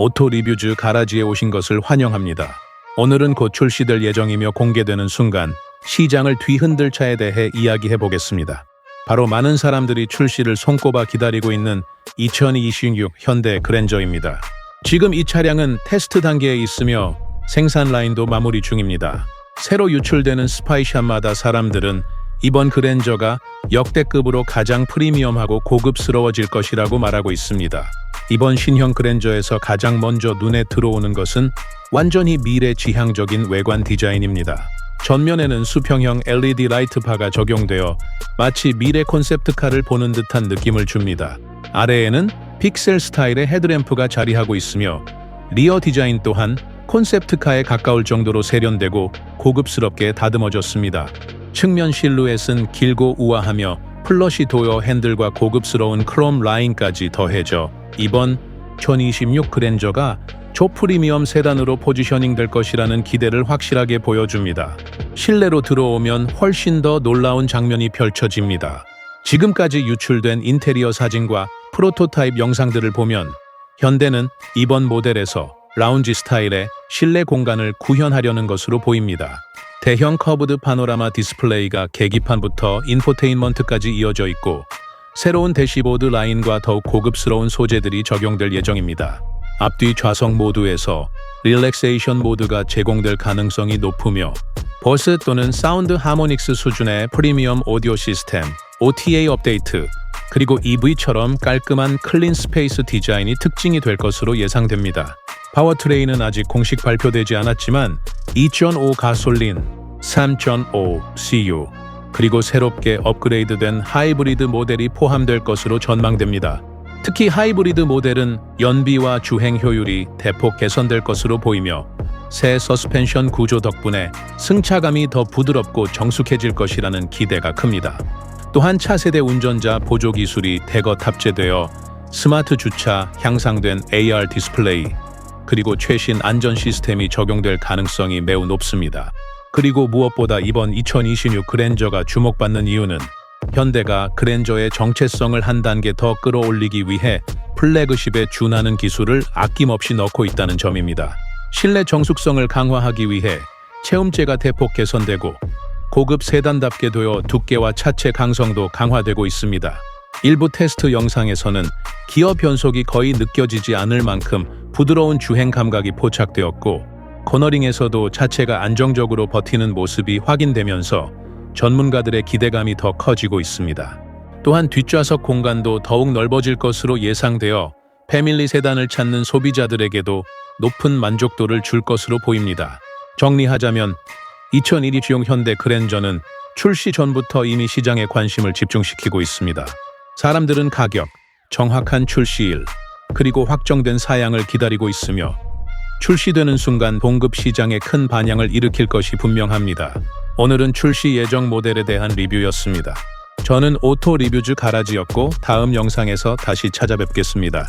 오토 리뷰즈 가라지에 오신 것을 환영합니다. 오늘은 곧 출시될 예정이며 공개되는 순간 시장을 뒤흔들 차에 대해 이야기해 보겠습니다. 바로 많은 사람들이 출시를 손꼽아 기다리고 있는 2026 현대 그랜저입니다. 지금 이 차량은 테스트 단계에 있으며 생산 라인도 마무리 중입니다. 새로 유출되는 스파이샷마다 사람들은 이번 그랜저가 역대급으로 가장 프리미엄하고 고급스러워질 것이라고 말하고 있습니다. 이번 신형 그랜저에서 가장 먼저 눈에 들어오는 것은 완전히 미래지향적인 외관 디자인입니다. 전면에는 수평형 LED 라이트파가 적용되어 마치 미래 콘셉트카를 보는 듯한 느낌을 줍니다. 아래에는 픽셀 스타일의 헤드램프가 자리하고 있으며 리어 디자인 또한 콘셉트카에 가까울 정도로 세련되고 고급스럽게 다듬어졌습니다. 측면 실루엣은 길고 우아하며 플러시 도어 핸들과 고급스러운 크롬 라인까지 더해져 이번 2026 그랜저가 초프리미엄 세단으로 포지셔닝 될 것이라는 기대를 확실하게 보여줍니다. 실내로 들어오면 훨씬 더 놀라운 장면이 펼쳐집니다. 지금까지 유출된 인테리어 사진과 프로토타입 영상들을 보면 현대는 이번 모델에서 라운지 스타일의 실내 공간을 구현하려는 것으로 보입니다. 대형 커브드 파노라마 디스플레이가 계기판부터 인포테인먼트까지 이어져 있고 새로운 대시보드 라인과 더욱 고급스러운 소재들이 적용될 예정입니다. 앞뒤 좌석 모두에서 릴렉세이션 모드가 제공될 가능성이 높으며 버스 또는 사운드 하모닉스 수준의 프리미엄 오디오 시스템, OTA 업데이트, 그리고 EV처럼 깔끔한 클린 스페이스 디자인이 특징이 될 것으로 예상됩니다. 파워트레인은 아직 공식 발표되지 않았지만 2.5 가솔린, 3.5 CU, 그리고 새롭게 업그레이드된 하이브리드 모델이 포함될 것으로 전망됩니다. 특히 하이브리드 모델은 연비와 주행 효율이 대폭 개선될 것으로 보이며 새 서스펜션 구조 덕분에 승차감이 더 부드럽고 정숙해질 것이라는 기대가 큽니다. 또한 차세대 운전자 보조 기술이 대거 탑재되어 스마트 주차, 향상된 AR 디스플레이, 그리고 최신 안전 시스템이 적용될 가능성이 매우 높습니다. 그리고 무엇보다 이번 2026 그랜저가 주목받는 이유는 현대가 그랜저의 정체성을 한 단계 더 끌어올리기 위해 플래그십에 준하는 기술을 아낌없이 넣고 있다는 점입니다. 실내 정숙성을 강화하기 위해 체음재가 대폭 개선되고 고급 세단답게 되어 두께와 차체 강성도 강화되고 있습니다. 일부 테스트 영상에서는 기어 변속이 거의 느껴지지 않을 만큼 부드러운 주행 감각이 포착되었고 코너링에서도 차체가 안정적으로 버티는 모습이 확인되면서 전문가들의 기대감이 더 커지고 있습니다. 또한 뒷좌석 공간도 더욱 넓어질 것으로 예상되어 패밀리 세단을 찾는 소비자들에게도 높은 만족도를 줄 것으로 보입니다. 정리하자면 2021용 현대 그랜저는 출시 전부터 이미 시장에 관심을 집중시키고 있습니다. 사람들은 가격, 정확한 출시일, 그리고 확정된 사양을 기다리고 있으며 출시되는 순간 봉급 시장에 큰 반향을 일으킬 것이 분명합니다. 오늘은 출시 예정 모델에 대한 리뷰였습니다. 저는 오토 리뷰즈 가라지였고 다음 영상에서 다시 찾아뵙겠습니다.